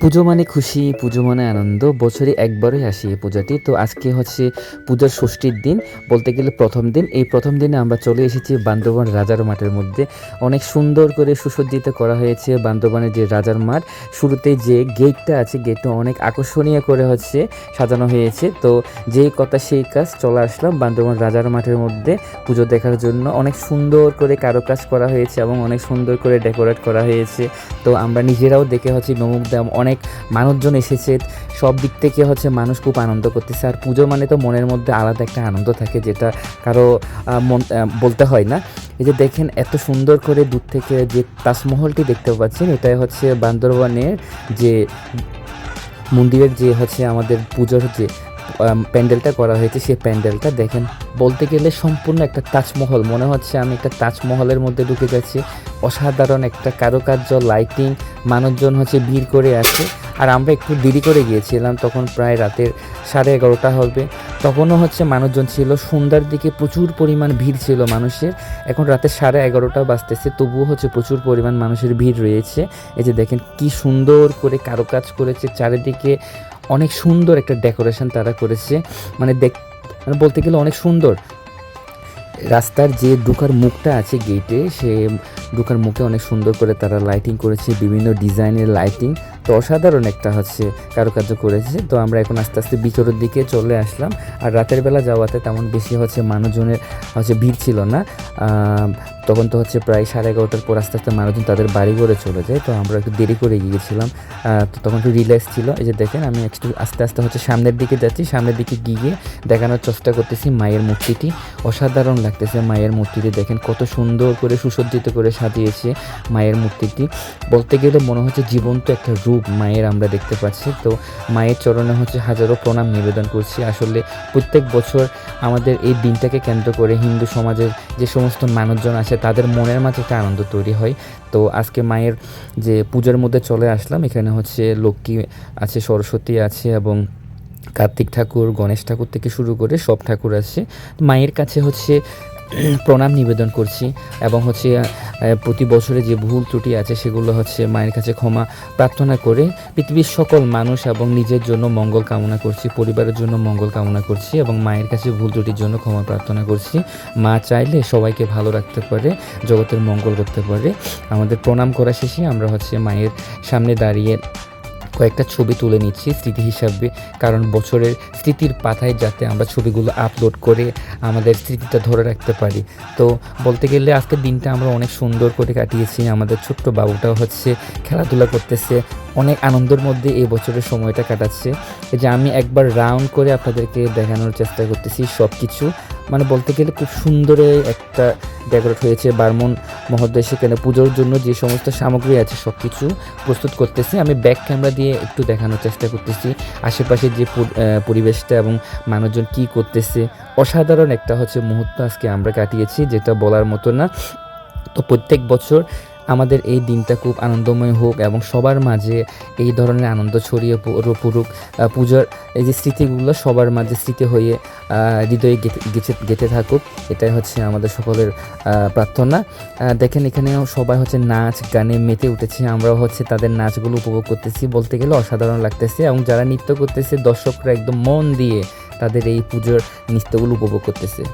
পুজো মানে খুশি, পুজো মানে আনন্দ, বছরে একবারই আসি এই পূজাটি। তো আজকে হচ্ছে পূজার ষষ্ঠীর দিন। বলতে গেলে প্রথম দিন। এই প্রথম দিনে আমরা চলে এসেছি বান্দরবান রাজার মাঠের মধ্যে। অনেক সুন্দর করে সুসজ্জিত করা হয়েছে বান্দরবানের যে রাজার মাঠ। শুরুতে যে গেটটা আছে, গেটটা অনেক আকর্ষণীয় করে হচ্ছে সাজানো হয়েছে। তো যেই কথা সেই কাজ চলে আসলাম বান্দরবান রাজার মাঠের মধ্যে পুজো দেখার জন্য। অনেক সুন্দর করে কারুকাজ করা হয়েছে এবং অনেক সুন্দর করে ডেকোরেট করা হয়েছে। তো আমরা নিজেরাও দেখে হচ্ছে নমুক দাম অনেক মানুষজন এসেছে। সব দিক থেকে হচ্ছে মানুষ খুব আনন্দ করতেছে। আর পুজো মানে তো মনের মধ্যে আলাদা একটা আনন্দ থাকে যেটা কারও মন বলতে হয় না। এই যে দেখেন এত সুন্দর করে দূর থেকে যে তাজমহলটি দেখতে পাচ্ছেন, এটাই হচ্ছে বান্দরবানের যে মন্দিরের যে হচ্ছে আমাদের পুজোর যে প্যান্ডেলটা করা হয়েছে, সেই প্যান্ডেলটা দেখেন, বলতে গেলে সম্পূর্ণ একটা তাজমহল। মনে হচ্ছে আমি একটা তাজমহলের মধ্যে ঢুকে যাচ্ছি অসাধারণ একটা কারুকার্য লাইটিং মানুষজন হচ্ছে ভিড় করে আছে। আর আমরা একটু দেরি করে গিয়েছিলাম, তখন প্রায় রাতের সাড়ে এগারোটা হবে। তখনও হচ্ছে মানুষজন ছিল, সন্ধ্যার দিকে প্রচুর পরিমাণ ভিড় ছিল মানুষের। এখন রাতে সাড়ে এগারোটা বাজতেছে, তবুও হচ্ছে প্রচুর পরিমাণ মানুষের ভিড় রয়েছে। এই যে দেখেন, কি সুন্দর করে কারুকাজ করেছে, চারিদিকে অনেক সুন্দর একটা ডেকোরেশন তারা করেছে। মানে দেখ মানে বলতে গেলে অনেক সুন্দর। রাস্তার যে ঢোকার মুখটা আছে গেটে সে ঢোকার মুখে অনেক সুন্দর করে তারা লাইটিং করেছে, বিভিন্ন ডিজাইনের লাইটিং তো অসাধারণ একটা হচ্ছে কারুকার্য করেছে। তো আমরা এখন আস্তে আস্তে বিচরের দিকে চলে আসলাম। আর রাতের বেলা যাওয়াতে তেমন বেশি হচ্ছে মানুষজনের হচ্ছে ভিড় ছিল না। তখন তো হচ্ছে প্রায় সাড়ে এগারোটার পর আস্তে আস্তে মানুষজন তাদের বাড়ি করে চলে যায়। তো আমরা একটু দেরি করে গিয়েছিলাম। তো তখন একটু রিল্যাক্স ছিল। এই যে দেখেন, আমি একটু আস্তে আস্তে হচ্ছে সামনের দিকে যাচ্ছি। সামনের দিকে গিয়ে দেখানোর চেষ্টা করতেছি মায়ের মূর্তিটি। অসাধারণ লাগতেছে মায়ের মূর্তিটি। দেখেন কত সুন্দর করে সুসজ্জিত করে সাজিয়েছে মায়ের মূর্তিটি। বলতে গেলে মনে হচ্ছে জীবন্ত একটা রূপ। মায়ের আমরা দেখতে পাচ্ছি। তো মায়ের চরণে হচ্ছে হাজারো প্রণাম নিবেদন করছি। আসলে প্রত্যেক বছর আমাদের এই দিনটাকে কেন্দ্র করে হিন্দু সমাজের যে সমস্ত মানুষজন আছে তাদের মনের মাঝে একটা আনন্দ তৈরি হয়। তো আজকে মায়ের যে পূজার মধ্যে চলে আসলাম। এখানে হচ্ছে লক্ষ্মী আছে, সরস্বতী আছে এবং কার্তিক ঠাকুর, গণেশ ঠাকুর থেকে শুরু করে সব ঠাকুর আছে। মায়ের কাছে হচ্ছে প্রণাম নিবেদন করছি এবং হচ্ছে প্রতি বছরে যে ভুল ত্রুটি আছে সেগুলো হচ্ছে মায়ের কাছে ক্ষমা প্রার্থনা করে পৃথিবীর সকল মানুষ এবং নিজের জন্য মঙ্গল কামনা করছি, পরিবারের জন্য মঙ্গল কামনা করছি এবং মায়ের কাছে ভুল ত্রুটির জন্য ক্ষমা প্রার্থনা করছি। মা চাইলে সবাইকে ভালো রাখতে পারে, জগতের মঙ্গল করতে পারে। আমাদের প্রণাম করা শেষে আমরা হচ্ছে মায়ের সামনে দাঁড়িয়ে কয়েকটা ছবি তুলে নিচ্ছি স্মৃতি হিসাবে, কারণ বছরের স্মৃতির পাতায় যাতে আমরা ছবিগুলো আপলোড করে আমাদের স্মৃতিটা ধরে রাখতে পারি। তো বলতে গেলে আজকের দিনটা আমরা অনেক সুন্দর করে কাটিয়েছি, আমাদের ছোট্ট বাবুটাও হচ্ছে খেলাধুলা করতেছে, অনেক আনন্দের মধ্যে এই বছরের সময়টা কাটাচ্ছে। যে আমি একবার রাউন্ড করে আপনাদেরকে দেখানোর চেষ্টা করতেছি সব কিছু মানে বলতে গেলে খুব সুন্দরে একটা ডেকোরেট হয়েছে, বারমন মহোদয়, সেখানে পুজোর জন্য যে সমস্ত সামগ্রী আছে সব কিছু প্রস্তুত করতেছি। আমি ব্যাক ক্যামেরা দিয়ে একটু দেখানোর চেষ্টা করতেছি। আশেপাশে যে পরি- পরিবেশটা এবং মানুষজন কি করতেছে, অসাধারণ একটা হচ্ছে মুহূর্ত আজকে আমরা কাটিয়েছি, যেটা বলার মতো না। তো প্রত্যেক বছর আমাদের এই দিনটা খুব আনন্দময় হোক এবং সবার মাঝে এই ধরনের আনন্দ ছড়িয়ে পড়ুক পূজার এই যে স্মৃতিগুলো সবার মাঝে স্মৃতি হয়ে হৃদয়ে গেঁথে- গেঁথে থাকুক। এটাই হচ্ছে আমাদের সকলের প্রার্থনা। দেখেন এখানেও সবাই হচ্ছে নাচ গানে মেতে উঠেছে। আমরাও হচ্ছে তাদের নাচগুলো উপভোগ করতেছি। বলতে গেলে অসাধারণ লাগতেছে এবং যারা নৃত্য করতেছে, দর্শকরা একদম মন দিয়ে তাদের এই পুজোর নৃত্যগুলো উপভোগ করতেছে।